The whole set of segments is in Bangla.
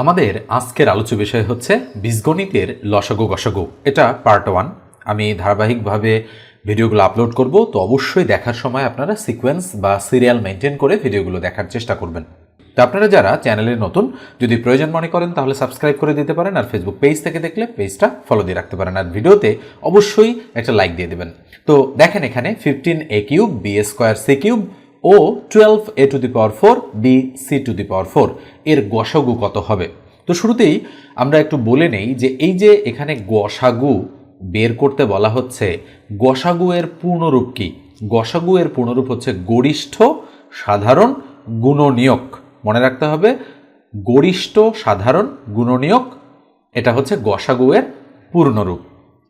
আমাদের আজকের আলোচ্য বিষয় হচ্ছে বীজগণিতের লসাগু গসাগু। এটা পার্ট ওয়ান আমি ধারাবাহিকভাবে ভিডিওগুলো আপলোড করব, তো অবশ্যই দেখার সময় আপনারা সিকোয়েন্স বা সিরিয়াল মেনটেন করে ভিডিওগুলো দেখার চেষ্টা করবেন। তো আপনারা যারা চ্যানেলে নতুন, যদি প্রয়োজন মনে করেন, তাহলে সাবস্ক্রাইব করে দিতে পারেন, আর ফেসবুক পেজ থেকে দেখলে পেজটা ফলো দিয়ে রাখতে পারেন। আর ভিডিওতে অবশ্যই একটা লাইক দিয়ে দেবেন। তো দেখেন এখানে fifteen A cube B square C cube O twelve A to the power four, B, C to the power four. এর গসাগু কত হবে? তো শুরুতেই আমরা একটু বলে নেই যে এই যে এখানে গসাগু বের করতে বলা হচ্ছে, গসাগু এর পূর্ণরূপ কি? গসাগু এর পূর্ণরূপ হচ্ছে গরিষ্ঠ, সাধারণ, গুণনীয়ক। মনে রাখতে হবে, গরিষ্ঠ, সাধারণ, গুণনীয়ক, এটা হচ্ছে গসাগু এর পূর্ণরূপ।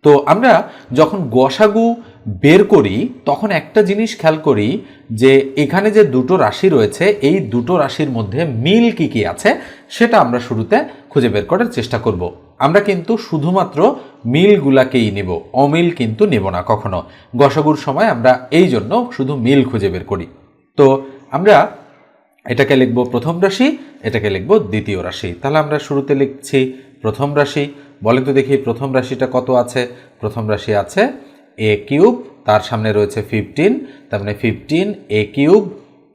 তো আমরা যখন গসাগু বের করি, তখন একটা জিনিস খেয়াল করি যে এখানে যে দুটো রাশি রয়েছে, এই দুটো রাশির মধ্যে মিল কি কি আছে, সেটা আমরা শুরুতে খুঁজে বের করার চেষ্টা করব। আমরা কিন্তু শুধুমাত্র মিলগুলাকেই নেব, অমিল কিন্তু নেব না কখনো। গসাগুর সময় আমরা এই জন্য শুধু মিল খুঁজে বের করি। তো আমরা এটাকে লিখব প্রথম রাশি, এটাকে লিখব দ্বিতীয় রাশি। তাহলে আমরা শুরুতে লিখছি প্রথম রাশি। বলেন তো দেখি প্রথম রাশিটা কত আছে? প্রথম রাশি আছে এ কিউব তার সামনে রয়েছে ফিফটিন তার মানে ফিফটিন এ কিউব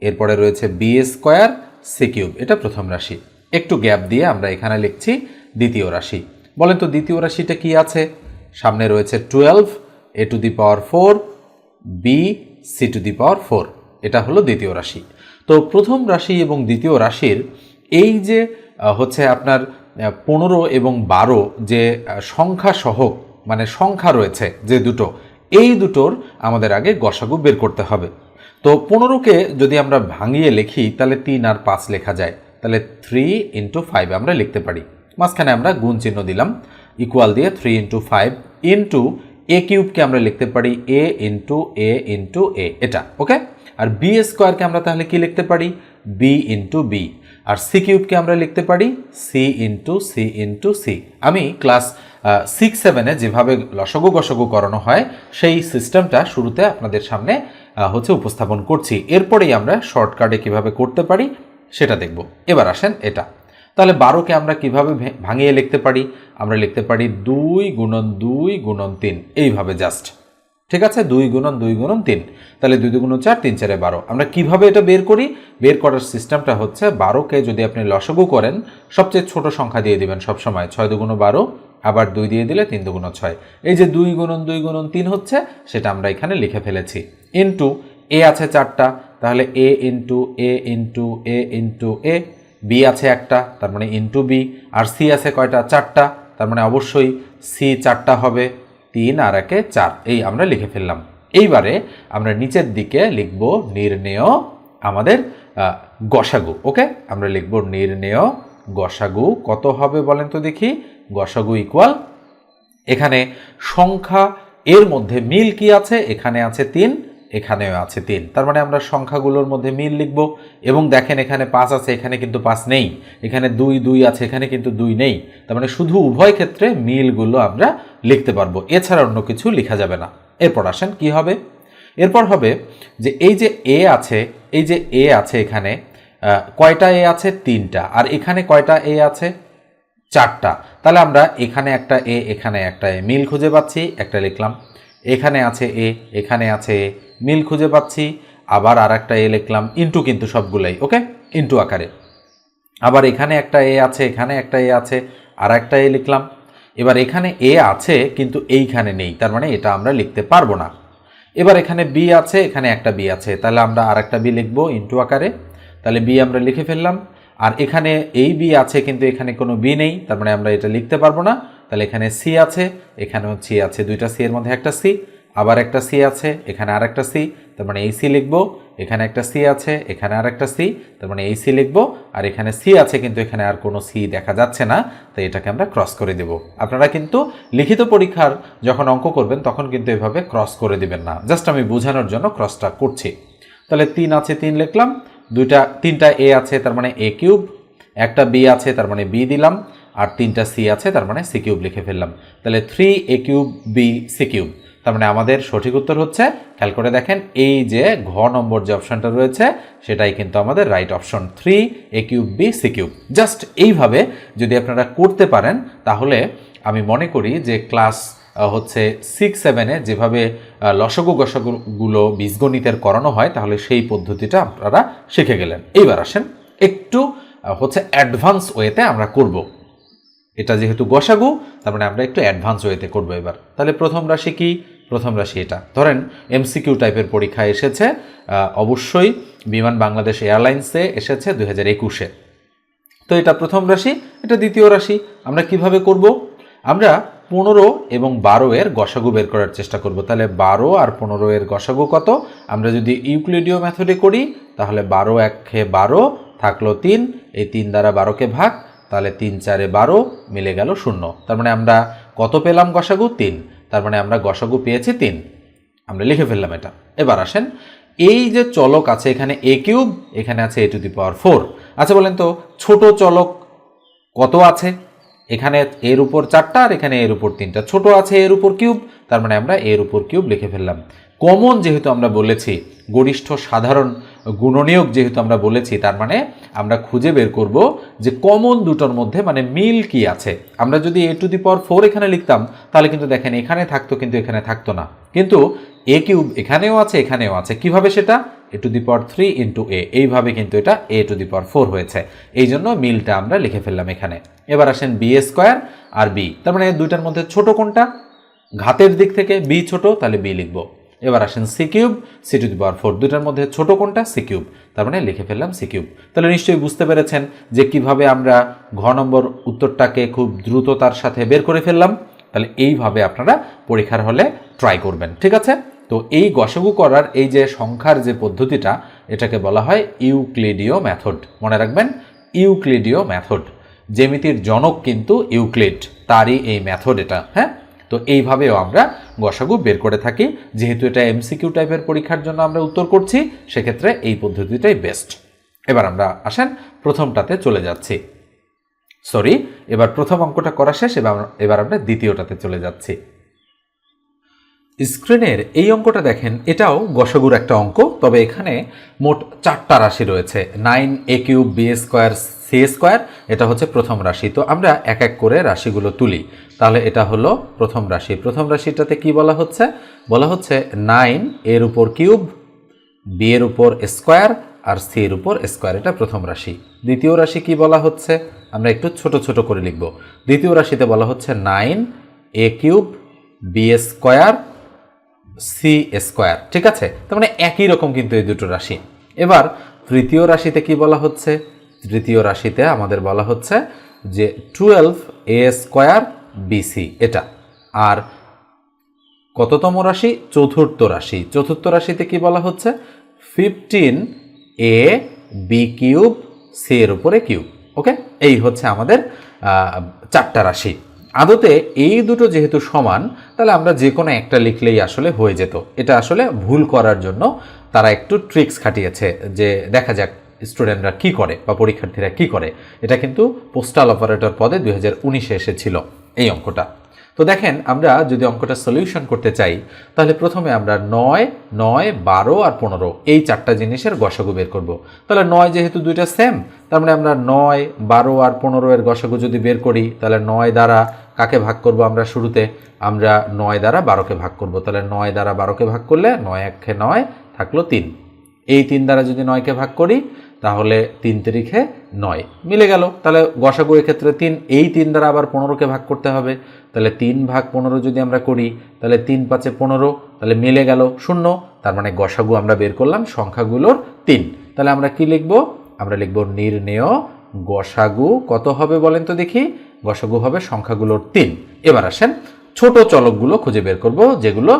এরপরে রয়েছে বি স্কোয়ার সি কিউব এটা প্রথম রাশি। একটু গ্যাপ দিয়ে আমরা এখানে লিখছি দ্বিতীয় রাশি। বলেন তো দ্বিতীয় রাশিটা কি আছে? সামনে রয়েছে twelve A to the power four B C to the power four এটা হলো দ্বিতীয় রাশি। তো প্রথম রাশি এবং দ্বিতীয় রাশির এই যে হচ্ছে আপনার পনেরো এবং বারো যে সংখ্যা সহ মানে সংখ্যা রয়েছে যে দুটো এই দুটোর আমাদের আগে গসাগু বের করতে হবে। তো পনেরোকে যদি আমরা ভাঙিয়ে লিখি, তাহলে তিন আর পাঁচ লেখা যায়। তাহলে থ্রি ইন্টু ফাইভ আমরা লিখতে পারি। মাঝখানে আমরা গুণ চিহ্ন দিলাম ইকুয়াল দিয়ে three into five into A কিউবকে আমরা লিখতে পারি এ ইন্টু এ ইন্টু এ এটা ওকে আর বি স্কোয়ারকে আমরা তাহলে কি লিখতে পারি? বি ইন্টু বি আর সি কিউবকে আমরা লিখতে পারি C into C into C আমি ক্লাস সিক্স সেভেনে যেভাবে লসগু গসগু করানো হয়, সেই সিস্টেমটা শুরুতে আপনাদের সামনে হচ্ছে উপস্থাপন করছি। এরপরেই আমরা শর্টকাটে কীভাবে করতে পারি, সেটা দেখব। এবার আসেন এটা। তাহলে বারোকে আমরা কীভাবে ভাঙিয়ে লিখতে পারি? আমরা লিখতে পারি দুই গুণন দুই গুণন তিন। এইভাবে জাস্ট ঠিক আছে? দুই গুণন দুই গুণন তিন। তাহলে দুই দুগুণ চার, তিন চারে বারো। আমরা কীভাবে এটা বের করি? বের করার সিস্টেমটা হচ্ছে বারোকে যদি আপনি লসগু করেন, সবচেয়ে ছোট সংখ্যা দিয়ে দিবেন সবসময়, ছয় দুগুণ বারো আবার দুই দিয়ে দিলে তিন দুগুণ ছয়। এই যে দুই গুণন দুই গুণন তিন হচ্ছে, সেটা আমরা এখানে লিখে ফেলেছি। ইন্টু এ আছে চারটা, তাহলে A into A into A into A B আছে একটা, তার মানে ইন্টু বি আর সি আছে কয়টা? চারটা, তার মানে অবশ্যই সি চারটা হবে, তিন আর একে চার। এই আমরা লিখে ফেললাম। এইবারে আমরা নিচের দিকে লিখব নির্ণেয় আমাদের গসাগু, ওকে? আমরা লিখব নির্ণেয় গসাগু, কত হবে বলেন তো দেখি? গসাগু ইকুয়াল এখানে সংখ্যা এর মধ্যে মিল কি আছে? এখানে আছে তিন, এখানেও আছে তিন। তার মানে আমরা সংখ্যাগুলোর মধ্যে মিল লিখব। এবং দেখেন এখানে পাঁচ আছে, এখানে কিন্তু পাঁচ নেই। এখানে দুই দুই আছে, এখানে কিন্তু দুই নেই। তার মানে শুধু উভয় ক্ষেত্রে মিলগুলো আমরা লিখতে পারব। এছাড়া অন্য কিছু লেখা যাবে না। এরপর আসেন, কি হবে? এরপর হবে যে এই যে এ আছে, এই যে এ আছে এখানে কয়টা এ আছে? তিনটা। আর এখানে কয়টা এ আছে? চারটা। তাহলে আমরা এখানে একটা এ, এখানে একটা এ, মিল খুঁজে পাচ্ছি, একটা লিখলাম। এখানে আছে এ, এখানে আছে এ, মিল খুঁজে পাচ্ছি। আবার আর একটা এ লিখলাম ইন্টু কিন্তু সবগুলাই, ওকে? ইন্টু আকারে। আবার এখানে একটা এ আছে, এখানে একটা এ আছে আর একটা এ লিখলাম। এবার এখানে এ আছে, কিন্তু এইখানে নেই, তার মানে এটা আমরা লিখতে পারব না। এবার এখানে বি আছে, এখানে একটা বি আছে, তাহলে আমরা আর একটা বি লিখব ইন্টু আকারে। তাহলে বি আমরা লিখে ফেললাম। আর এখানে এই বি আছে, কিন্তু এখানে কোনো বি নেই, তার মানে আমরা এটা লিখতে পারব না। তাহলে এখানে সি আছে, এখানেও সি আছে, দুইটা সি এর মধ্যে একটা সি আবার একটা সি আছে, এখানে আর একটা সি তার মানে এই সি লিখব, এখানে একটা সি আছে, এখানে আর একটা সি তার মানে এই সি লিখব, আর এখানে সি আছে, কিন্তু এখানে আর কোনো সি দেখা যাচ্ছে না, তাই এটাকে আমরা ক্রস করে দেব। আপনারা কিন্তু লিখিত পরীক্ষার যখন অঙ্ক করবেন, তখন কিন্তু এভাবে ক্রস করে দিবেন না। জাস্ট আমি বোঝানোর জন্য ক্রসটা করছি। তাহলে তিন আছে, তিন লিখলাম দুইটা, তিনটা এ আছে, তার মানে এ কিউব একটা বি আছে, তার মানে বি দিলাম, আর তিনটা সি আছে, তার মানে সি কিউব লিখে ফেললাম। তাহলে three A cube B C cube তার মানে আমাদের সঠিক উত্তর হচ্ছে, খেয়াল করে দেখেন, এই যে ঘ নম্বর যে অপশনটা রয়েছে, সেটাই কিন্তু আমাদের right option three A cube B C cube just এইভাবে যদি আপনারা করতে পারেন, তাহলে আমি মনে করি যে ক্লাস হচ্ছে সিক্স সেভেনে যেভাবে লসগু গসগুলো বীজগণিতের করানো হয়, তাহলে সেই পদ্ধতিটা আপনারা শিখে গেলেন। এইবার আসেন, একটু হচ্ছে অ্যাডভান্স ওয়েতে আমরা করব। এটা যেহেতু গসাগু, তার মানে আমরা একটু অ্যাডভান্স ওয়েতে করব এবার। তাহলে প্রথম রাশি কি? প্রথম রাশি এটা। ধরেন এমসিকিউ টাইপের পরীক্ষা এসেছে অবশ্যই বিমান বাংলাদেশ এয়ারলাইন্সে এসেছে দুই হাজার একুশে। তো এটা প্রথম রাশি, এটা দ্বিতীয় রাশি। আমরা কীভাবে করব? আমরা পনেরো এবং বারো এর গসাগু বের করার চেষ্টা করব। তাহলে বারো আর পনেরো এর গসাগু কত? আমরা যদি ইউক্লিডীয় মেথডে করি, তাহলে বারো একে বারো থাকল তিন। এই তিন দ্বারা বারোকে ভাগ, তাহলে তিন চারে বারো মিলে গেল শূন্য। তার মানে আমরা কত পেলাম গসাগু? তিন। তার মানে আমরা গসাগু পেয়েছি তিন। আমরা লিখে ফেললাম এটা। এবার আসেন, এই যে চলক আছে এখানে এ কিউব এখানে আছে এ টু দি পাওয়ার ফোর আচ্ছা বলেন তো, ছোট চলক কত আছে? এখানে এর উপর চারটা আর এখানে এর উপর তিনটা। ছোট আছে এর উপর কিউব, তার মানে আমরা এর উপর কিউব লিখে ফেললাম। কমন যেহেতু আমরা বলেছি, গরিষ্ঠ সাধারণ গুণনীয়ক যেহেতু আমরা বলেছি, তার মানে আমরা খুঁজে বের করব যে কমন দুটোর মধ্যে মানে মিল কি আছে। আমরা যদি এ টু দি পাওয়ার ফোর এখানে লিখতাম, তাহলে কিন্তু দেখেন এখানে থাকতো, কিন্তু এখানে থাকতো না। কিন্তু এ কিউব এখানেও আছে এখানেও আছে। কীভাবে সেটা? A to the power three into A এইভাবে কিন্তু এটা এ টু দি পাওয়ার ফোর হয়েছে। এই জন্য মিলটা আমরা লিখে ফেললাম এখানে। এবার আসেন বি স্কোয়ার আর বি তার মানে দুইটার মধ্যে ছোট কোনটা? ঘাতের দিক থেকে বি ছোট, তাহলে বি লিখব। এবার আসেন C cube C to the power four দুটার মধ্যে ছোট কোনটা? সি কিউব তার মানে লিখে ফেললাম সি কিউব তাহলে নিশ্চয়ই বুঝতে পেরেছেন যে কীভাবে আমরা ঘ নম্বর উত্তরটাকে খুব দ্রুততার সাথে বের করে ফেললাম। তাহলে এইভাবে আপনারা পরীক্ষার হলে ট্রাই করবেন। ঠিক আছে? তো এই গসগু করার এই যে সংখ্যার যে পদ্ধতিটা, এটাকে বলা হয় ইউক্লিডীয় মেথড মনে রাখবেন, ইউক্লিডীয় মেথড জ্যামিতির জনক কিন্তু ইউক্লিড। তারই এই মেথড এটা হ্যাঁ? তো এইভাবেও আমরা গসাগু বের করে থাকি। যেহেতু এটা এমসিকিউ টাইপের পরীক্ষার জন্য আমরা উত্তর করছি, সেক্ষেত্রে এই পদ্ধতিটাই বেস্ট এবার আমরা আসেন প্রথমটাতে চলে যাচ্ছি। সরি এবার প্রথম অঙ্কটা করা শেষ, এবার এবার আমরা দ্বিতীয়টাতে চলে যাচ্ছি। স্ক্রিনের এই অঙ্কটা দেখেন, এটাও গসাগুর একটা অঙ্ক, তবে এখানে মোট চারটা রাশি রয়েছে। Nine A cube B square C square, এটা হচ্ছে প্রথম রাশি। তো আমরা এক এক করে রাশিগুলো তুলি। তাহলে এটা হলো প্রথম রাশি। প্রথম রাশিটাতে কি বলা হচ্ছে? বলা হচ্ছে নাইন এর উপর কিউব, বি এর উপর স্কোয়ার আর সি এর উপর স্কোয়ার। এটা প্রথম রাশি। দ্বিতীয় রাশি কি বলা হচ্ছে? আমরা একটু ছোট ছোট করে লিখব। দ্বিতীয় রাশিতে বলা হচ্ছে nine A cube, B square, C square. ঠিক আছে? তার মানে একই রকম কিন্তু এই দুটো রাশি। এবার তৃতীয় রাশিতে কি বলা হচ্ছে? তৃতীয় রাশিতে আমাদের বলা হচ্ছে যে টুয়েলভ এ স্কোয়ার বিসি এটা। আর কততম রাশি? চতুর্থ রাশি। চতুর্থ রাশিতে কি বলা হচ্ছে? Fifteen A B cube C এর উপরে কিউব ওকে? এই হচ্ছে আমাদের চারটা রাশি। আদতে এই দুটো যেহেতু সমান, তাহলে আমরা যে কোনো একটা লিখলেই আসলে হয়ে যেত। এটা আসলে ভুল করার জন্য তারা একটু ট্রিক্স খাটিয়েছে, যে দেখা যাক স্টুডেন্টরা কি করে বা পরীক্ষার্থীরা কি করে, এটা কিন্তু পোস্টাল অপারেটর পদে দুই হাজার উনিশে এসেছিল এই অঙ্কটা। তো দেখেন, আমরা যদি অঙ্কটা সলিউশন করতে চাই, তাহলে প্রথমে আমরা নয় নয়, বারো আর পনেরো, এই চারটা জিনিসের গসাগু বের করব। তাহলে নয় যেহেতু দুইটা সেম তার মানে আমরা নয়, বারো আর পনেরো এর গসাগু যদি বের করি, তাহলে নয় দ্বারা কাকে ভাগ করব আমরা শুরুতে? আমরা নয় দ্বারা বারোকে ভাগ করব। তাহলে নয় দ্বারা বারোকে ভাগ করলে নয় একে নয় থাকল তিন। এই তিন দ্বারা যদি নয়কে ভাগ করি তাহলে তিন তারিখে নয়। মিলে গেল। তাহলে গসাগু ক্ষেত্রে তিন, এই তিন দ্বারা আবার পনেরোকে ভাগ করতে হবে। তাহলে তিন ভাগ পনেরো যদি আমরা করি, তাহলে তিন পাঁচে পনেরো, তাহলে মিলে গেল শূন্য। তার মানে গসাগু আমরা বের করলাম সংখ্যাগুলোর তিন। তাহলে আমরা কি লিখব? আমরা লিখব নির্ণেয় গসাগু কত হবে বলেন তো দেখি। গসাগু হবে সংখ্যাগুলোর তিন। এবার আসেন ছোট চলকগুলো খুঁজে বের করব, যেগুলো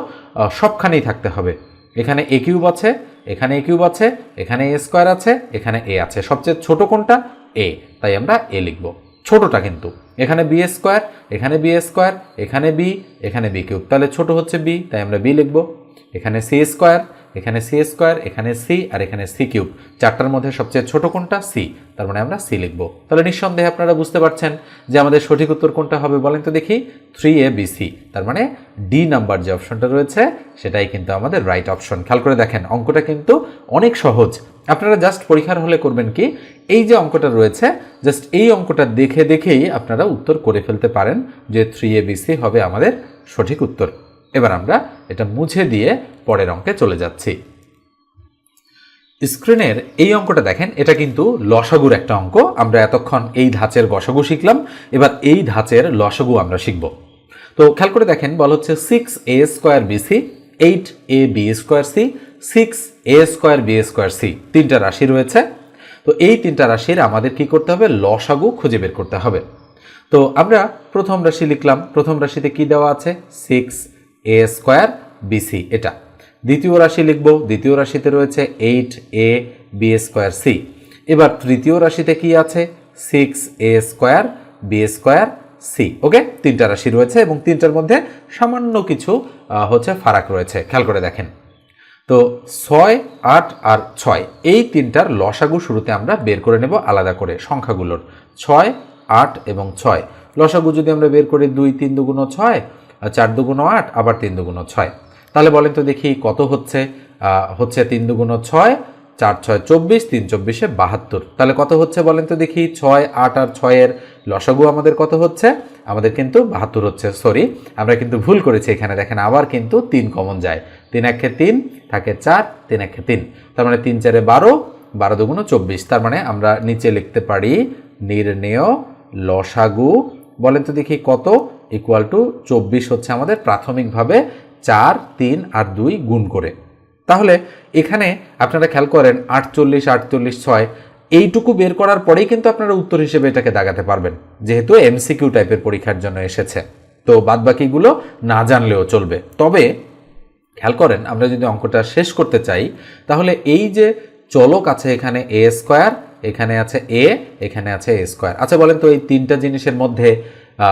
সবখানেই থাকতে হবে। এখানে এ কিউব আছে এখানে এ কিউব আছে, এখানে এ স্কোয়ার আছে, এখানে এ আছে। সবচেয়ে ছোট কোনটা? এ। তাই আমরা এ লিখব। ছোটটা কিন্তু। এখানে বি স্কোয়ার, এখানে বি স্কোয়ার, এখানে বি এখানে বি কিউব। তাহলে ছোট হচ্ছে বি, তাই আমরা বি লিখব। এখানে সি স্কোয়ার এখানে সি স্কোয়ার, এখানে সি আর এখানে সি কিউব। চারটার মধ্যে সবচেয়ে ছোট কোনটা? সি তার মানে আমরা সি লিখব। তাহলে নিঃসন্দেহে আপনারা বুঝতে পারছেন যে আমাদের সঠিক উত্তর কোনটা হবে বলেন তো দেখি। থ্রি এ বি সি তার মানে ডি নাম্বার যে অপশনটা রয়েছে, সেটাই কিন্তু আমাদের রাইট অপশন খেয়াল করে দেখেন, অঙ্কটা কিন্তু অনেক সহজ। আপনারা জাস্ট পরীক্ষার হলে করবেন কি, এই যে অঙ্কটা রয়েছে জাস্ট এই অঙ্কটা দেখে দেখেই আপনারা উত্তর করে ফেলতে পারেন যে থ্রি এ বি সি হবে আমাদের সঠিক উত্তর। এবার আমরা এটা মুছে দিয়ে পরের অঙ্কে চলে যাচ্ছি। স্ক্রিনের এই অঙ্কটা দেখেন, এটা কিন্তু লসাগুর একটা অঙ্ক। আমরা এতক্ষণ এই ধাঁচের গসাগু শিখলাম, এবার এই ধাঁচের লসাগু আমরা শিখব। তো খেয়াল করে দেখেন, বলা হচ্ছে six A square BC eight A B square C six A square B square C তিনটা রাশি রয়েছে। তো এই তিনটা রাশির আমাদের কি করতে হবে? লসাগু খুঁজে বের করতে হবে। তো আমরা প্রথম রাশি লিখলাম, প্রথম রাশিতে কি দেওয়া আছে? সিক্স এ স্কোয়ার বিসি এটা। দ্বিতীয় রাশি লিখব, দ্বিতীয় রাশিতে রয়েছে eight A B square C এবার তৃতীয় রাশিতে কি আছে? Six A square B square C okay? তিনটা রাশি রয়েছে এবং তিনটার মধ্যে সামান্য কিছু হচ্ছে ফারাক রয়েছে। খেয়াল করে দেখেন। তো ছয়, আট আর ছয়, এই তিনটার লসাগু শুরুতে আমরা বের করে নেব আলাদা করে সংখ্যাগুলোর। ছয়, আট এবং ছয়। লসাগু যদি আমরা বের করি দুই, তিন দুগুণ ছয় চার দুগুণ আট, আবার তিন দুগুণ ছয়। তাহলে বলেন তো দেখি কত হচ্ছে? হচ্ছে তিন দুগুণ ছয়, চার ছয় চব্বিশ, তিন চব্বিশে বাহাত্তর। তাহলে কত হচ্ছে বলেন তো দেখি? ছয়, আট আর ছয়ের লসাগু আমাদের কত হচ্ছে? আমাদের কিন্তু বাহাত্তর হচ্ছে সরি আমরা কিন্তু ভুল করেছি এখানে, দেখেন আবার কিন্তু তিন কমন যায়। তিন একে তিন থাকে চার, তিন একে তিন। তার মানে তিন চারে বারো বারো দুগুণ চব্বিশ। তার মানে আমরা নিচে লিখতে পারি নির্ণেয় লসাগু। বলেন তো দেখি কত? ইকুয়াল টু চব্বিশ হচ্ছে আমাদের প্রাথমিকভাবে চার, তিন আর দুই গুণ করে। তাহলে এখানে আপনারা খেয়াল করেন, আটচল্লিশ আটচল্লিশ, ছয়, এইটুকু বের করার পরেই কিন্তু আপনারা উত্তর হিসেবে এটাকে দাগাতে পারবেন, যেহেতু এমসিকিউ টাইপের পরীক্ষার জন্য এসেছে। তো বাদবাকিগুলো না জানলেও চলবে। তবে খেয়াল করেন, আমরা যদি অঙ্কটা শেষ করতে চাই, তাহলে এই যে চলক আছে এখানে এ স্কোয়ার এখানে আছে এ এখানে আছে এ স্কোয়ার আচ্ছা বলেন তো এই তিনটা জিনিসের মধ্যে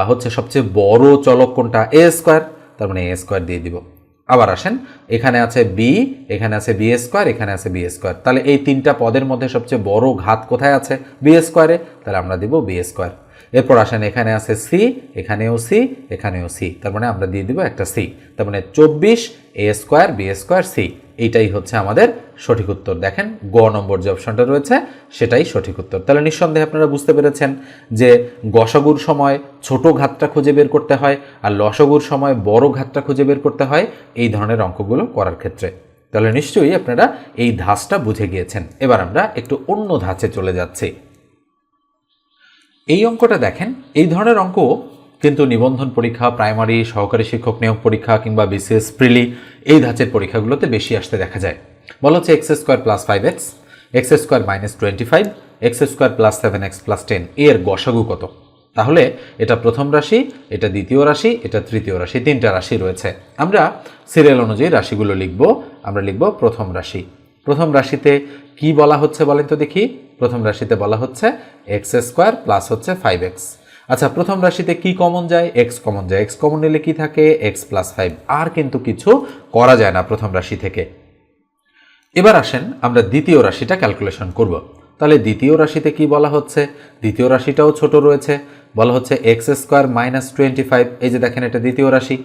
হচ্ছে সবচেয়ে বড় চলক কোনটা? এ স্কোয়ার তার মানে এ স্কোয়ার দিয়ে দিব। আবার আসেন, এখানে আছে বি এখানে আছে বি স্কোয়ার এখানে আছে বি স্কোয়ার তাহলে এই তিনটা পদের মধ্যে সবচেয়ে বড় ঘাত কোথায় আছে? বি স্কোয়ারে তাহলে আমরা দিব বি স্কোয়ার এরপর আসেন, এখানে আছে সি, এখানেও সি এখানেও সি। তার মানে আমরা দিয়ে দিব একটা সি। তার মানে চব্বিশ, A square, B square, C. এইটাই হচ্ছে আমাদের সঠিক উত্তর। দেখেন, গ নম্বর যে অপশনটা রয়েছে, সেটাই সঠিক উত্তর। তাহলে নিঃসন্দেহে আপনারা বুঝতে পেরেছেন যে গসাগুর সময় ছোট ঘাতটা খুঁজে বের করতে হয় আর লসগুর সময় বড় ঘাতটা খুঁজে বের করতে হয় এই ধরনের অঙ্কগুলো করার ক্ষেত্রে। তাহলে নিশ্চয়ই আপনারা এই ধাঁচটা বুঝে গিয়েছেন। এবার আমরা একটু অন্য ধাঁচে চলে যাচ্ছি। এই অঙ্কটা দেখেন, এই ধরনের অঙ্ক কিন্তু নিবন্ধন পরীক্ষা, প্রাইমারি, সহকারী শিক্ষক নিয়োগ পরীক্ষা কিংবা বিসিএস, প্রিলি, এই ধাঁচের পরীক্ষাগুলোতে বেশি আসতে দেখা যায়। বলা হচ্ছে X square plus five X X square minus twenty five, X square plus seven X plus ten এর গসাগু কত? তাহলে এটা প্রথম রাশি, এটা দ্বিতীয় রাশি, এটা তৃতীয় রাশি, তিনটা রাশি রয়েছে। আমরা সিরিয়াল অনুযায়ী রাশিগুলো লিখব, আমরা লিখব প্রথম রাশি। প্রথম রাশিতে কি বলা হচ্ছে বলেন তো দেখি? প্রথম রাশিতে বলা হচ্ছে এক্স স্কোয়ার প্লাস হচ্ছে ফাইভ এক্স আচ্ছা প্রথম রাশিতে কি কমন যায়? এক্স কমন যায়। এক্স কমন নিলে কি থাকে? এক্স প্লাস ফাইভ আর কিন্তু কিছু করা যায় না প্রথম রাশি থেকে। এবার আসেন আমরা দ্বিতীয় রাশিটা ক্যালকুলেশন করব। তাহলে দ্বিতীয় রাশিতে কি বলা হচ্ছে? দ্বিতীয় রাশিটাও ছোট রয়েছে। বলা হচ্ছে X square minus twenty five এই যে দেখেন এটা দ্বিতীয় রাশি।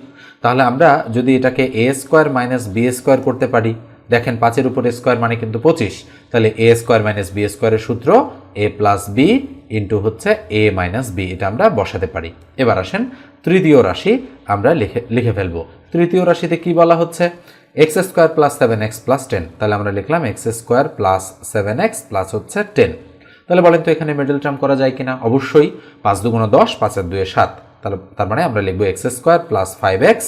তাহলে আমরা যদি এটাকে A square minus B square করতে পারি দেখেন পাঁচের উপর স্কোয়ার মানে কিন্তু পঁচিশ। তাহলে এ স্কোয়ার মাইনাস বি স্কোয়ারের সূত্র এ প্লাস বি ইন্টু হচ্ছে এ মাইনাস বি এটা আমরা বসাতে পারি। এবার আসেন তৃতীয় রাশি আমরা লিখে লিখে ফেলব। তৃতীয় রাশিতে কি বলা হচ্ছে? X square plus seven X plus ten তাহলে আমরা লিখলাম X square plus seven X plus হচ্ছে টেন তাহলে বলেন তো এখানে মিডল টার্ম করা যায় কিনা? অবশ্যই। পাঁচ দুগুণ দশ, পাঁচের দুয়ে সাত। তাহলে, তার মানে আমরা লিখব X square plus five X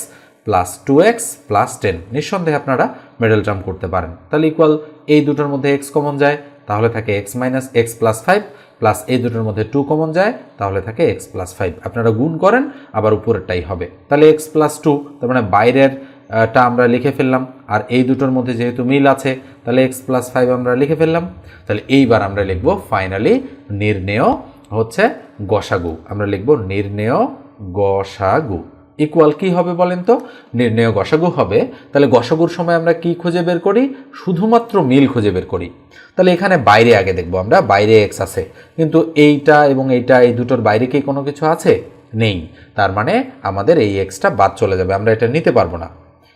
plus two X plus ten নিঃসন্দেহে আপনারা মিডল টার্ম করতে পারেন। তাহলে ইকুয়াল এই দুটোর মধ্যে এক্স কমন যায়, তাহলে থাকে X minus X plus five plus এই দুটোর মধ্যে টু কমন যায়, তাহলে থাকে এক্স প্লাস ফাইভ আপনারা গুণ করেন, আবার উপরেরটাই হবে। তাহলে এক্স প্লাস টু তার মানে বাইরের টা আমরা লিখে ফেললাম, আর এই দুটোর মধ্যে যেহেতু মিল আছে, তাহলে এক্স প্লাস ফাইভ আমরা লিখে ফেললাম। তাহলে এইবার আমরা লিখব ফাইনালি নির্ণেয় হচ্ছে গসাগু। আমরা লিখব নির্ণেয় গসাগু। ইকুয়াল কি হবে বলেন তো? নির্ণয় গসাগু হবে। তাহলে গসাগুর সময় আমরা কি খুঁজে বের করি? শুধুমাত্র মিল খুঁজে বের করি। তাহলে এখানে বাইরে আগে দেখব আমরা, বাইরে এক্স আছে। কিন্তু এইটা এবং এইটা, এই দুটোর বাইরে কি কোনো কিছু আছে? নেই। তার মানে আমাদের এই এক্সটা বাদ চলে যাবে, আমরা এটা নিতে পারব না।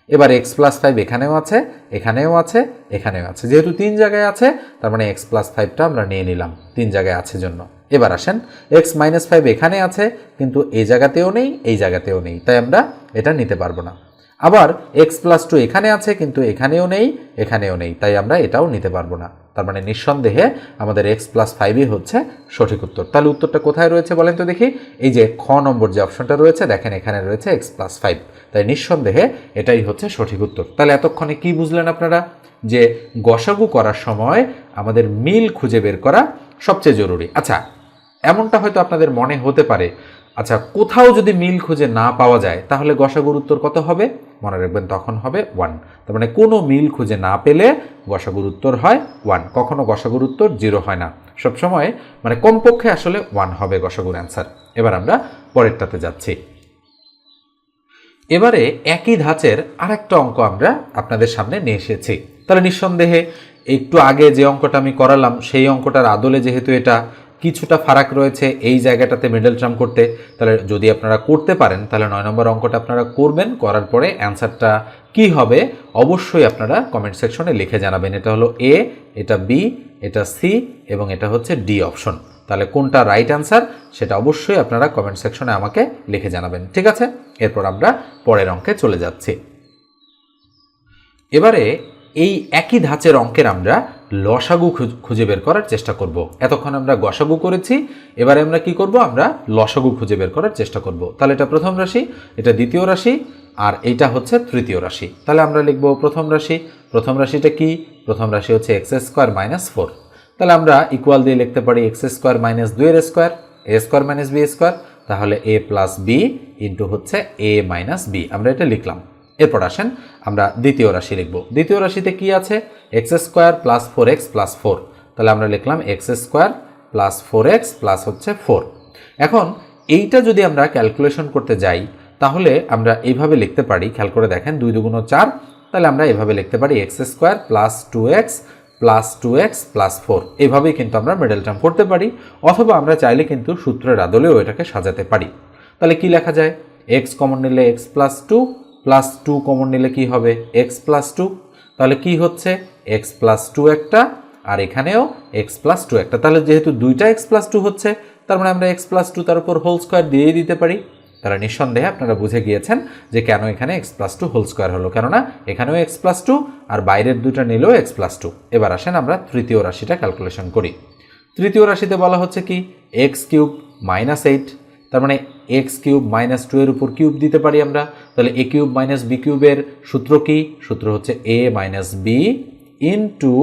এবার এক্স প্লাস ফাইভ এখানেও আছে এখানেও আছে এখানেও আছে। যেহেতু তিন জায়গায় আছে, তার মানে এক্স প্লাস ফাইভটা আমরা নিয়ে নিলাম, তিন জায়গায় আছে জন্য। এবার আসেন এক্স মাইনাস ফাইভ এখানে আছে, কিন্তু এই জায়গাতেও নেই, এই জায়গাতেও নেই, তাই আমরা এটা নিতে পারব না। আবার এক্স প্লাস টু এখানে আছে, কিন্তু এখানেও নেই এখানেও নেই, তাই আমরা এটাও নিতে পারব না। তার মানে নিঃসন্দেহে আমাদের এক্স প্লাস ফাইভই হচ্ছে সঠিক উত্তর। তাহলে উত্তরটা কোথায় রয়েছে বলেন তো দেখি? এই যে খ নম্বর যে অপশনটা রয়েছে, দেখেন এখানে রয়েছে এক্স প্লাস ফাইভ তাই নিঃসন্দেহে এটাই হচ্ছে সঠিক উত্তর। তাহলে এতক্ষণে কি বুঝলেন আপনারা? যে গসাগু করার সময় আমাদের মিল খুঁজে বের করা সবচেয়ে জরুরি। আচ্ছা এমনটা হয়তো আপনাদের মনে হতে পারে। আচ্ছা কোথাও যদি মিল খুঁজে না পাওয়া যায়, তাহলে গসাগুর উত্তর কত হবে? মনে রাখবেন তখন হবে ওয়ান তার মানে কোনো মিল খুঁজে না পেলে গসাগুর উত্তর হয় ওয়ান কখনো গসাগুর উত্তর জিরো হয় না। সবসময় মানে কমপক্ষে আসলে ওয়ান হবে গসাগুর অ্যান্সার এবার আমরা পরেরটাতে যাচ্ছি। এবারে একই ধাঁচের আরেকটা অঙ্ক আমরা আপনাদের সামনে নিয়ে এসেছি। তাহলে নিঃসন্দেহে একটু আগে যে অঙ্কটা আমি করালাম, সেই অঙ্কটার আদলে যেহেতু এটা কিছুটা ফারাক রয়েছে এই জায়গাটাতে মিডল টার্ম করতে, তাহলে যদি আপনারা করতে পারেন, তাহলে নয় নম্বর অঙ্কটা আপনারা করবেন, করার পরে অ্যান্সারটা কি হবে, অবশ্যই আপনারা কমেন্ট সেকশনে লিখে জানাবেন। এটা হলো এ এটা বি এটা সি এবং এটা হচ্ছে ডি অপশন তাহলে কোনটা রাইট অ্যান্সার সেটা অবশ্যই আপনারা কমেন্ট সেকশনে আমাকে লিখে জানাবেন। ঠিক আছে? এরপর আমরা পরের অঙ্কে চলে যাচ্ছি। এবারে এই একই ধাঁচের অঙ্কের আমরা লসাগু খুঁজ- বের করার চেষ্টা করব। এতক্ষণ আমরা গসাগু করেছি, এবারে আমরা কি করব? আমরা লসাগু খুঁজে বের করার চেষ্টা করব। তাহলে এটা প্রথম রাশি, এটা দ্বিতীয় রাশি, আর এইটা হচ্ছে তৃতীয় রাশি। তাহলে আমরা লিখব প্রথম রাশি। প্রথম রাশিটা কি? প্রথম রাশি হচ্ছে এক্স স্কোয়ার মাইনাস ফোর। তাহলে আমরা ইকুয়াল দিয়ে লিখতে পারি এক্স স্কোয়ার মাইনাস দুইয়ের square, A square minus B square, তাহলে এ প্লাস বি ইন্টু হচ্ছে এ মাইনাস বি। আমরা এটা লিখলাম। এরপর আসেন, আমরা দ্বিতীয় রাশি লিখব। দ্বিতীয় রাশিতে কি আছে? X square plus four X plus four তাহলে আমরা লিখলাম X square plus four X plus হচ্ছে ফোর এখন, এইটা যদি আমরা ক্যালকুলেশন করতে যাই, তাহলে আমরা এইভাবে লিখতে পারি। খেয়াল করে দেখেন, দুই দুগুণ চার, তাহলে আমরা এভাবে লিখতে পারি X square plus two X plus two X plus four এভাবেই কিন্তু আমরা মিডল টার্ম করতে পারি, অথবা আমরা চাইলে কিন্তু সূত্রের আদলেও এটাকে সাজাতে পারি। তাহলে কি লেখা যায়? এক্স কমন নিলে X plus two plus two common নিলে কি হবে? এক্স প্লাস টু তাহলে কি হচ্ছে? এক্স প্লাস টু একটা, আর এখানেও এক্স প্লাস টু একটা। তাহলে যেহেতু দুইটা এক্স প্লাস টু হচ্ছে, তার মানে আমরা এক্স প্লাস টু তার উপর হোল স্কোয়ার দিয়েই দিতে পারি। তারা নিঃসন্দেহে আপনারা বুঝে গিয়েছেন যে কেন এখানে X plus two whole square হলো। কেননা এখানেও এক্স প্লাস টু আর বাইরের দুটা নিলেও এক্স প্লাস টু এবার আসেন আমরা তৃতীয় রাশিটা ক্যালকুলেশন করি। তৃতীয় রাশিতে বলা হচ্ছে কি? এক্স কিউব মাইনাস এইট তার মানে এক্স কিউব মাইনাস টু এর উপর কিউব দিতে পারি আমরা, তাহলে এ কিউব মাইনাস বি কিউবের সূত্র কি? সূত্র হচ্ছে A minus B into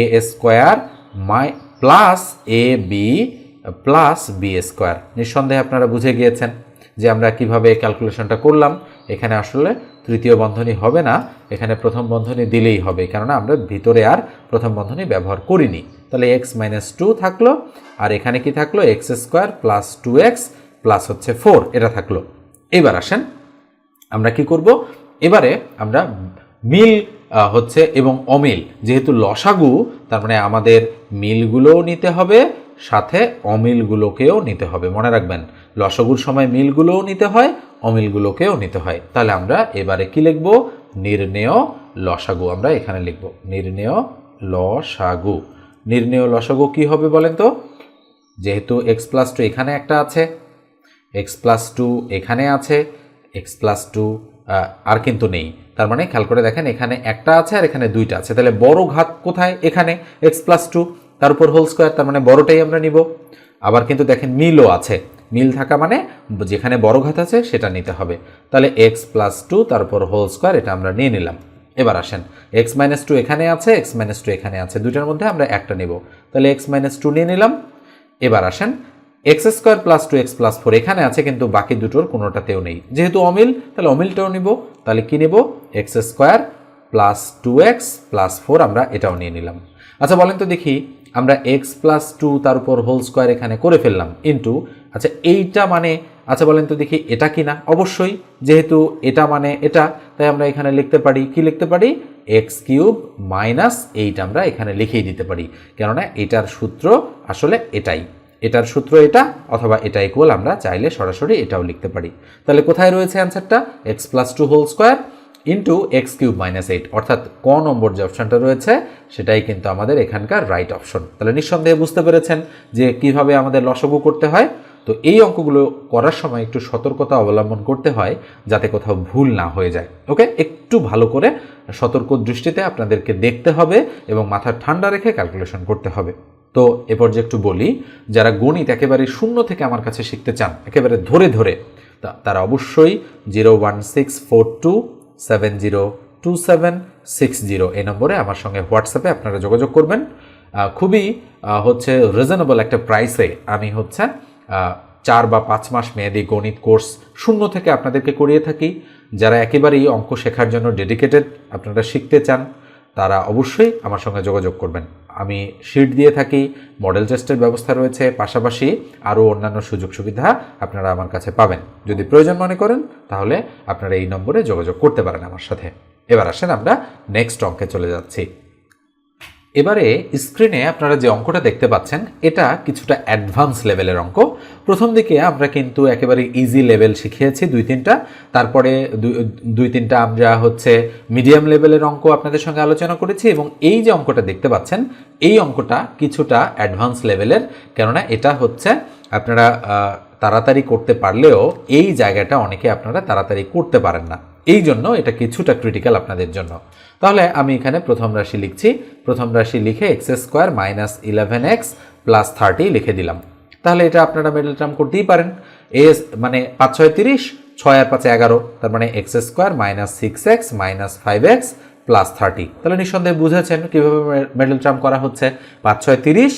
A square my plus A B plus B square নিঃসন্দেহে আপনারা বুঝে গিয়েছেন যে আমরা কীভাবে ক্যালকুলেশনটা করলাম। এখানে আসলে তৃতীয় বন্ধনী হবে না, এখানে প্রথম বন্ধনী দিলেই হবে, কেননা আমরা ভিতরে আর প্রথম বন্ধনী ব্যবহার করিনি। তাহলে এক্স মাইনাস টু থাকল, আর এখানে কি থাকল? X square plus two X plus হচ্ছে ফোর এটা থাকল। এবার আসেন, আমরা কি করব? এবারে আমরা মিল হচ্ছে এবং অমিল, যেহেতু লসাগু, তার মানে আমাদের মিলগুলোও নিতে হবে, সাথে অমিলগুলোকেও নিতে হবে। মনে রাখবেন, লসাগুর সময় মিলগুলোও নিতে হয়, অমিলগুলোকেও নিতে হয়। তাহলে আমরা এবারে কি লিখব? নির্ণেয় লসাগু, আমরা এখানে লিখব। নির্ণেয় লসাগু। নির্ণেয় লসাগু কি হবে বলেন তো? যেহেতু এক্স প্লাস টু এখানে একটা আছে এক্স প্লাস টু এখানে আছে এক্স প্লাস টু আর কিন্তু নেই। তার মানে খেয়াল করে দেখেন এখানে একটা আছে আর এখানে দুইটা আছে। তাহলে বড় ঘাত কোথায়? এখানে এক্স প্লাস টু তার উপর হোল স্কোয়ার তার মানে বড়টাই আমরা নিব। আবার কিন্তু দেখেন মিলও আছে। মিল থাকা মানে যেখানে বড় ঘাত আছে সেটা নিতে হবে। তাহলে এক্স প্লাস টু তারপর হোল স্কোয়ার এটা আমরা নিয়ে নিলাম। এবার আসেন এক্স মাইনাস টু এখানে আছে এক্স মাইনাস টু এখানে আছে। দুইটার মধ্যে আমরা একটা নিব। তাহলে এক্স মাইনাস টু নিয়ে নিলাম। এবার আসেন X square plus two X plus four এখানে আছে, কিন্তু বাকি দুটোর কোনোটাতেও নেই। যেহেতু অমিল, তাহলে অমিলটাও নিব, তাহলে কি নেব? X square plus two X plus four আমরা এটাও নিয়ে নিলাম। আচ্ছা বলেন তো দেখি, আমরা এক্স প্লাস টু তার উপর হোল স্কোয়ার এখানে করে ফেললাম, ইন্টু আচ্ছা এইটা মানে আচ্ছা বলেন তো দেখি, এটা কি না? অবশ্যই, যেহেতু এটা মানে এটা, তাই আমরা এখানে লিখতে পারি, কি লিখতে পারি? এক্স কিউব মাইনাস এইট আমরা এখানে লিখেই দিতে পারি, কেননা এটার সূত্র আসলে এটাই। এটার সূত্র এটা অথবা এটা ইকুয়াল আমরা চাইলে সরাসরি এটাও লিখতে পারি। তাহলে কোথায় রয়েছে অ্যান্সারটা X plus two whole square into X cube minus eight অর্থাৎ ক নম্বর যে অপশনটা রয়েছে, সেটাই কিন্তু আমাদের এখানকার রাইট অপশন তাহলে নিঃসন্দেহে বুঝতে পেরেছেন যে কীভাবে আমাদের লসগু করতে হয়? তো এই অঙ্কগুলো করার সময় একটু সতর্কতা অবলম্বন করতে হয়, যাতে কোথাও ভুল না হয়ে যায়। ওকে? একটু ভালো করে সতর্ক দৃষ্টিতে আপনাদেরকে দেখতে হবে এবং মাথা ঠান্ডা রেখে ক্যালকুলেশন করতে হবে। তো এ পর্যায়ে একটু বলি, যারা গণিত একেবারে শূন্য থেকে আমার কাছে শিখতে চান, একেবারে ধরে ধরে তারা অবশ্যই zero one six four two seven zero two seven six zero এই নম্বরে আমার সঙ্গে হোয়াটসঅ্যাপে আপনারা যোগাযোগ করবেন। খুবই হচ্ছে রিজনেবল একটা প্রাইসে আমি হচ্ছে চার বা পাঁচ মাস মেয়াদি গণিত কোর্স শূন্য থেকে আপনাদেরকে করিয়ে থাকি। যারা একেবারেই অঙ্ক শেখার জন্য ডেডিকেটেড আপনারা শিখতে চান, তারা অবশ্যই আমার সঙ্গে যোগাযোগ করবেন। আমি শিট দিয়ে থাকি মডেল টেস্টের ব্যবস্থা রয়েছে, পাশাপাশি আরও অন্যান্য সুযোগ সুবিধা আপনারা আমার কাছে পাবেন। যদি প্রয়োজন মনে করেন, তাহলে আপনারা এই নম্বরে যোগাযোগ করতে পারেন আমার সাথে। এবার আসেন আমরা নেক্সট অঙ্কে চলে যাচ্ছি। এবারে স্ক্রিনে আপনারা যে অঙ্কটা দেখতে পাচ্ছেন, এটা কিছুটা অ্যাডভান্স লেভেলের অঙ্ক। প্রথম দিকে আমরা কিন্তু একেবারে ইজি লেভেল শিখিয়েছি দুই তিনটা। তারপরে দুই- তিনটা আমরা হচ্ছে মিডিয়াম লেভেলের অঙ্ক আপনাদের সঙ্গে আলোচনা করেছি এবং এই যে অঙ্কটা দেখতে পাচ্ছেন, এই অঙ্কটা কিছুটা অ্যাডভান্স লেভেলের। কেননা এটা হচ্ছে আপনারা তাড়াতাড়ি করতে পারলেও এই জায়গাটা অনেকে আপনারা তাড়াতাড়ি করতে পারেন না। এই জন্য এটা কিছুটা ক্রিটিক্যাল আপনাদের জন্য। তাহলে আমি এখানে প্রথম রাশি লিখছি। প্রথম রাশি লিখে x square minus eleven x plus thirty লিখে দিলাম। তাহলে এটা আপনারা মিডল টার্ম করতেই পারেন। এস মানে পাঁচ ছয় তিরিশ, ছয় আর পাঁচে এগারো, তার মানে x square minus six x minus five x plus thirty তাহলে নিঃসন্দেহে বুঝেছেন কীভাবে মেডেল টার্ম করা হচ্ছে। পাঁচ ছয় তিরিশ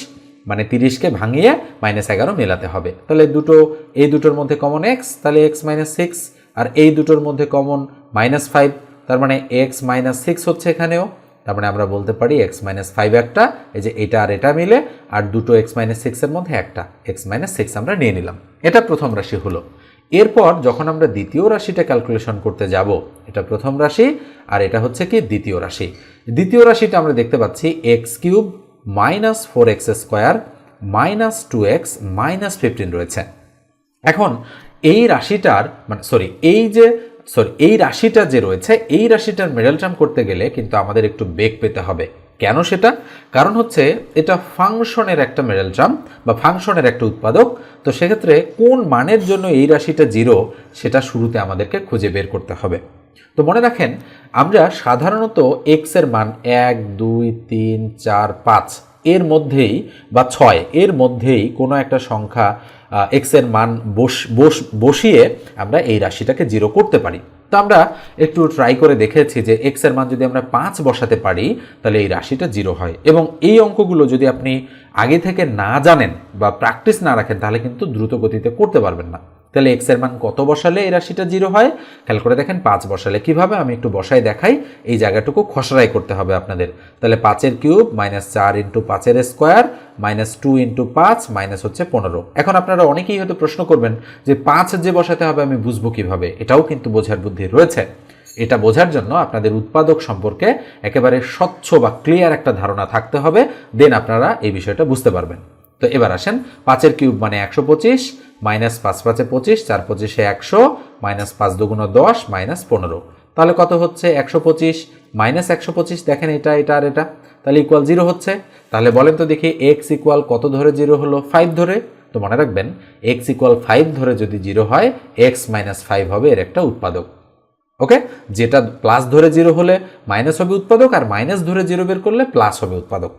মানে তিরিশকে ভাঙিয়ে মাইনাস এগারো মেলাতে হবে। তাহলে দুটো, এই দুটোর মধ্যে কমন এক্স তাহলে এক্স মাইনাস সিক্স আর এই দুটোর মধ্যে কমন মাইনাস ফাইভ তার মানে এক্স মাইনাস সিক্স হচ্ছে এখানেও, তার মানে আমরা বলতে পারি এক্স মাইনাস ফাইভ একটা, এই যে এটা আর এটা মিলে, আর দুটো এক্স মাইনাস সিক্সের মধ্যে একটা এক্স মাইনাস সিক্স আমরা নিয়ে নিলাম। এটা প্রথম রাশি হলো। এরপর যখন আমরা দ্বিতীয় রাশিটা ক্যালকুলেশন করতে যাব, এটা প্রথম রাশি, আর এটা হচ্ছে কি দ্বিতীয় রাশি। দ্বিতীয় রাশিটা আমরা দেখতে পাচ্ছি x cube minus four x square minus two x minus fifteen রয়েছে। এখন এই রাশিটার মানে সরি এই যে সরি এই রাশিটা যে রয়েছে, এই রাশিটার মিডল টার্ম করতে গেলে কিন্তু আমাদের একটু বেগ পেতে হবে। কেন সেটা? কারণ হচ্ছে এটা ফাংশনের একটা মিডল টার্ম বা ফাংশনের একটা উৎপাদক। তো সেক্ষেত্রে কোন মানের জন্য এই রাশিটা জিরো সেটা শুরুতে আমাদেরকে খুঁজে বের করতে হবে। তো মনে রাখেন, আমরা সাধারণত এক্সের মান এক, দুই, তিন, চার, পাঁচ, এর মধ্যেই বা ছয়, এর মধ্যেই কোনো একটা সংখ্যা এক্সের মান বস বস, বসিয়ে আমরা এই রাশিটাকে জিরো করতে পারি। তো আমরা একটু ট্রাই করে দেখেছি যে এক্সের মান যদি আমরা পাঁচ বসাতে পারি, তাহলে এই রাশিটা জিরো হয়। এবং এই অঙ্কগুলো যদি আপনি আগে থেকে না জানেন বা প্র্যাকটিস না রাখেন, তাহলে কিন্তু দ্রুত গতিতে করতে পারবেন না। তাহলে এক্সের মান কত বসালে এই রাশিটা জিরো হয়? খেয়াল করে দেখেন পাঁচ বসালে কীভাবে? আমি একটু বসাই দেখাই। এই জায়গাটুকু খসড়াই করতে হবে আপনাদের। তাহলে পাঁচের কিউব মাইনাস চার ইন্টু পাঁচের স্কোয়ার মাইনাস টু ইন্টু পাঁচ মাইনাস হচ্ছে পনেরো। এখন আপনারা অনেকেই হয়তো প্রশ্ন করবেন যে পাঁচ যে বসাতে হবে আমি বুঝব কীভাবে? এটাও কিন্তু বোঝার বুদ্ধি রয়েছে। এটা বোঝার জন্য আপনাদের উৎপাদক সম্পর্কে একেবারে স্বচ্ছ বা ক্লিয়ার একটা ধারণা থাকতে হবে। দেন আপনারা এই বিষয়টা বুঝতে পারবেন। তো এবার আসেন, পাঁচের কিউব মানে একশো পঁচিশ মাইনাস পাঁচ পাঁচে পঁচিশ, চার পঁচিশে একশো, মাইনাস পাঁচ দুগুণ দশ, মাইনাস পনেরো। তাহলে কত হচ্ছে? একশো পঁচিশ, মাইনাস একশো পঁচিশ, দেখেন এটা এটা আর এটা। তাহলে ইকুয়াল জিরো হচ্ছে। তাহলে বলেন তো দেখি এক্স ইকুয়াল কত ধরে জিরো হলো? ফাইভ ধরে? তো মনে রাখবেন এক্স ইকুয়াল ফাইভ ধরে যদি জিরো হয় এক্স মাইনাস ফাইভ হবে এর একটা উৎপাদক। ওকে যেটা প্লাস ধরে জিরো হলে মাইনাস হবে উৎপাদক, আর মাইনাস ধরে জিরো বের করলে প্লাস হবে উৎপাদক।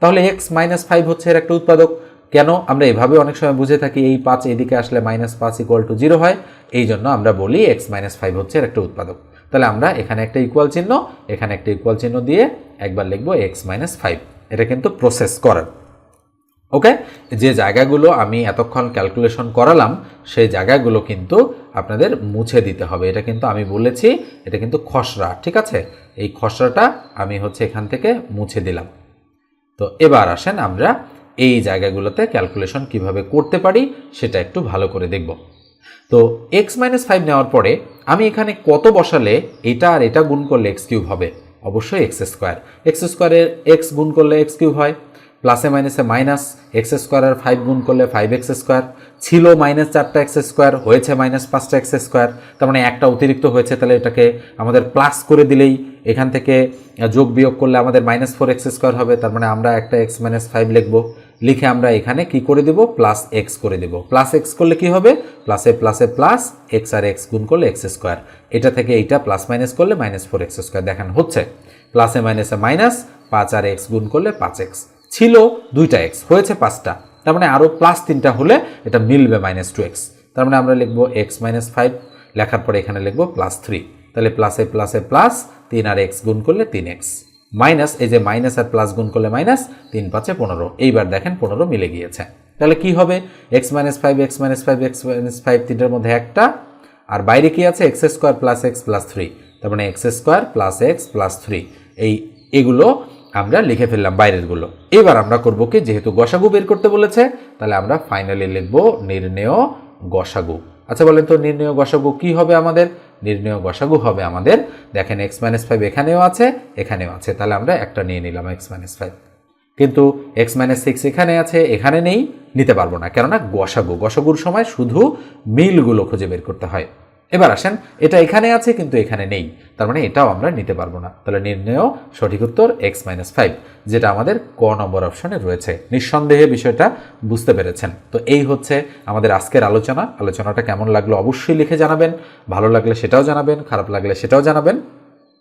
তাহলে এক্স মাইনাস ফাইভ হচ্ছে এর একটা উৎপাদক। কেন আমরা এভাবে অনেক সময় বুঝে থাকি এই পাঁচ এদিকে আসলে মাইনাস পাঁচ ইকুয়াল টু জিরো হয়? এই জন্য আমরা বলি এক্স মাইনাস ফাইভ হচ্ছে একটা উৎপাদক। তাহলে আমরা এখানে একটা ইকুয়াল চিহ্ন, এখানে একটা ইকুয়াল চিহ্ন দিয়ে একবার লিখব এক্স মাইনাস ফাইভ এটা কিন্তু প্রসেস করার। ওকে যে জায়গাগুলো আমি এতক্ষণ ক্যালকুলেশন করালাম, সেই জায়গাগুলো কিন্তু আপনাদের মুছে দিতে হবে। এটা কিন্তু আমি বলেছি, এটা কিন্তু খসড়া, ঠিক আছে? এই খসড়াটা আমি হচ্ছে এখান থেকে মুছে দিলাম। তো এবার আসেন আমরা এই জায়গাগুলোতে ক্যালকুলেশন কীভাবে করতে পারি সেটা একটু ভালো করে দেখব। তো এক্স মাইনাস ফাইভ নেওয়ার পরে আমি এখানে কত বসালে এটা আর এটা গুণ করলে এক্স কিউব হবে? অবশ্যই এক্স স্কোয়ার এক্স স্কোয়ারের এক্স গুণ করলে এক্স কিউব হয় প্লাসে মাইনাসে মাইনাস এক্স স্কোয়ার আর ফাইভ গুণ করলে ফাইভ এক্স স্কোয়ার ছিল মাইনাস চারটা এক্স স্কোয়ার হয়েছে মাইনাস পাঁচটা এক্স স্কোয়ার তার মানে একটা অতিরিক্ত হয়েছে, তাহলে এটাকে আমাদের প্লাস করে দিলেই এখান থেকে যোগ বিয়োগ করলে আমাদের মাইনাস ফোর এক্স স্কোয়ার হবে, তার মানে আমরা একটা এক্স মাইনাস ফাইভ লিখব। লিখে আমরা এখানে কি করে দেব? প্লাস এক্স করে দেব। প্লাস এক্স করলে কি হবে? প্লাসে প্লাসে প্লাস এক্স আর এক্স গুণ করলে এক্স স্কোয়ার এটা থেকে এইটা প্লাস মাইনাস করলে মাইনাস ফোর এক্স স্কোয়ার দেখানো হচ্ছে। প্লাসে মাইনাসে মাইনাস পাঁচ আর এক্স গুণ করলে পাঁচ এক্স ছিল দুইটা এক্স হয়েছে পাঁচটা। তার মানে আরও প্লাস তিনটা হলে এটা মিলবে মাইনাস টু এক্স তার মানে আমরা লিখব এক্স মাইনাস ফাইভ লেখার পরে এখানে লিখব প্লাস থ্রি তাহলে প্লাসে প্লাসে প্লাস তিন আর এক্স গুণ করলে তিন এক্স মাইনাস, এই যে মাইনাস আর প্লাস গুণ করলে মাইনাস, তিন পাঁচে পনেরো। এইবার দেখেন পনেরো মিলে গিয়েছে। তাহলে কি হবে? X minus five x minus five x minus five তিনটার মধ্যে একটা। আর বাইরে কি আছে? X square plus x plus three তার মানে x square plus x plus three এই এগুলো আমরা লিখে ফেললাম বাইরেরগুলো। এবার আমরা করব কি? যেহেতু গসাগু বের করতে বলেছে, তাহলে আমরা ফাইনালি লিখব নির্ণেয় গসাগু। আচ্ছা বলেন তো নির্ণয় গসাগু কি হবে আমাদের? নির্ণয় বসাগু হবে আমাদের। দেখেন এক্স মাইনাস ফাইভ এখানেও আছে এখানেও আছে। তাহলে আমরা একটা নিয়ে নিলাম এক্স মাইনাস ফাইভ কিন্তু এক্স মাইনাস সিক্স এখানে আছে, এখানে নেই, নিতে পারব না। কেননা গসাগু গসাগুর সময় শুধু মিলগুলো খুঁজে বের করতে হয়। এবার আসেন, এটা এখানে আছে কিন্তু এখানে নেই। তার মানে এটাও আমরা নিতে পারব না। তাহলে নির্ণয় সঠিক উত্তর এক্স মাইনাস ফাইভ যেটা আমাদের ক নম্বর অপশনে রয়েছে। নিঃসন্দেহে বিষয়টা বুঝতে পেরেছেন। তো এই হচ্ছে আমাদের আজকের আলোচনা। আলোচনাটা কেমন লাগল অবশ্যই লিখে জানাবেন। ভালো লাগলে সেটাও জানাবেন, খারাপ লাগলে সেটাও জানাবেন।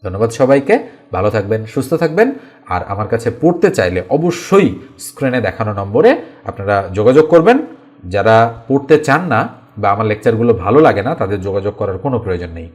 ধন্যবাদ সবাইকে। ভালো থাকবেন, সুস্থ থাকবেন। আর আমার কাছে পড়তে চাইলে অবশ্যই স্ক্রিনে দেখানো নম্বরে আপনারা যোগাযোগ করবেন। যারা পড়তে চান না বা আমার লেকচারগুলো ভালো লাগে না তাদের যোগাযোগ করার কোনো প্রয়োজন নেই।